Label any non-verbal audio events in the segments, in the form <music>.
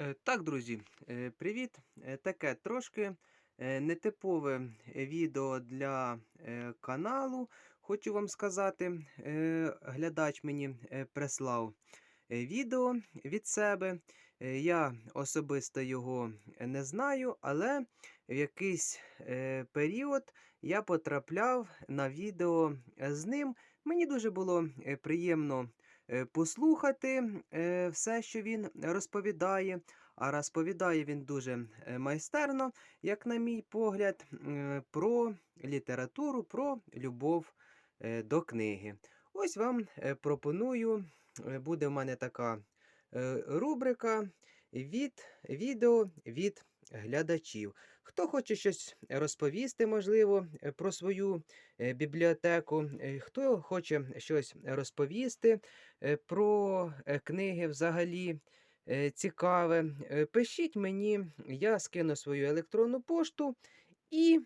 Е, Так, друзі, е, привіт. Е, Таке трошки нетипове відео для каналу. Хочу вам сказати, глядач мені прислав відео від себе. Я особисто його не знаю, але в якийсь період я потрапляв на відео з ним. Мені дуже було приємно послухати е, все, що він розповідає. А розповідає він дуже е, майстерно, як на мій погляд, про літературу, про любов е, до книги. Ось вам е, пропоную, е, буде в мене така е, рубрика від відео від глядачів. Хто хоче щось розповісти, можливо, е, про свою е, бібліотеку, е, хто хоче щось розповісти про книги взагалі цікаве, пишіть мені, я скину свою електронну пошту, і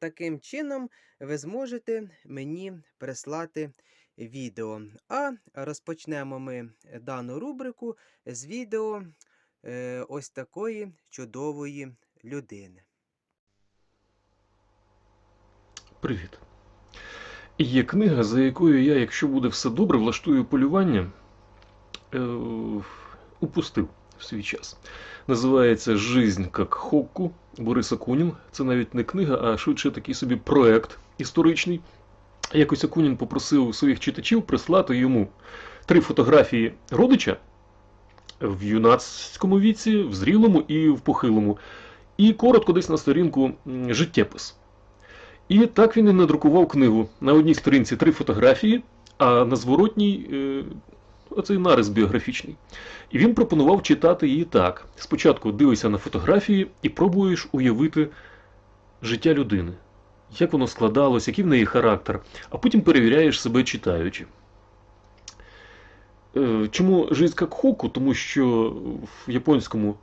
таким чином ви зможете мені прислати відео. А розпочнемо ми дану рубрику з відео ось такої чудової людини. Привіт. Є книга, за якою я, якщо буде все добре, влаштую полювання, е, упустив в свій час. Називається Жизнь як Хокку Борис Акунін. Це навіть не книга, а швидше такий собі проект історичний. Якось Акунін попросив своїх читачів прислати йому три фотографії родича в юнацькому віці, в зрілому і в похилому, і коротко десь на сторінку життєпис. І так він і надрукував книгу. На одній сторінці три фотографії, а на зворотній е, оцей нарис біографічний. І він пропонував читати її так: спочатку дивишся на фотографії і пробуєш уявити життя людини, як воно складалось, який в неї характер, а потім перевіряєш себе читаючи. Е, Чому жизнь як хоку? Тому що в японському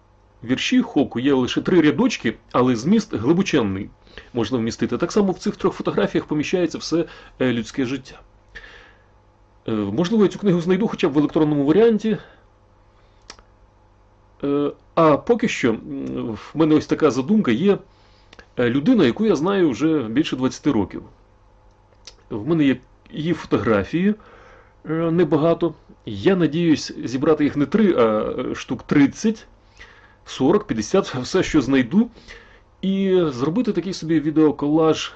вірші хоку є лише три рядочки, але зміст глибоченний можна вмістити. Так само в цих трьох фотографіях поміщається все е, людське життя. Е, Можливо, я цю книгу знайду хоча б в електронному варіанті. Е, А поки що в мене ось така задумка є людина, яку я знаю вже більше 20 років. В мене є її фотографії небагато. Я надіюсь зібрати їх не три, а штук 30, 40, 50, <laughs> все, що знайду, і зробити такий собі відеоколаж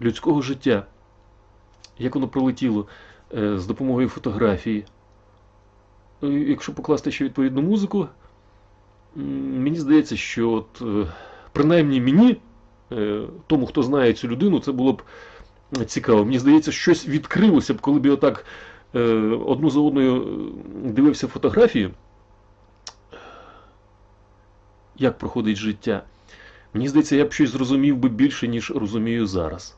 людського життя, як воно пролетіло е, з допомогою фотографії. Е, Якщо покласти ще відповідну музику, мені здається, що от, е, принаймні мені, е, тому, хто знає цю людину, це було б цікаво. Мені здається, щось відкрилося б, коли б я отак е, одну за одною дивився фотографії, як проходить життя. Мені здається, я б щось зрозумів би більше, ніж розумію зараз.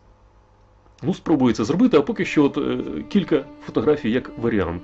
Ну, спробую це зробити, а поки що от, е, кілька фотографій як варіант.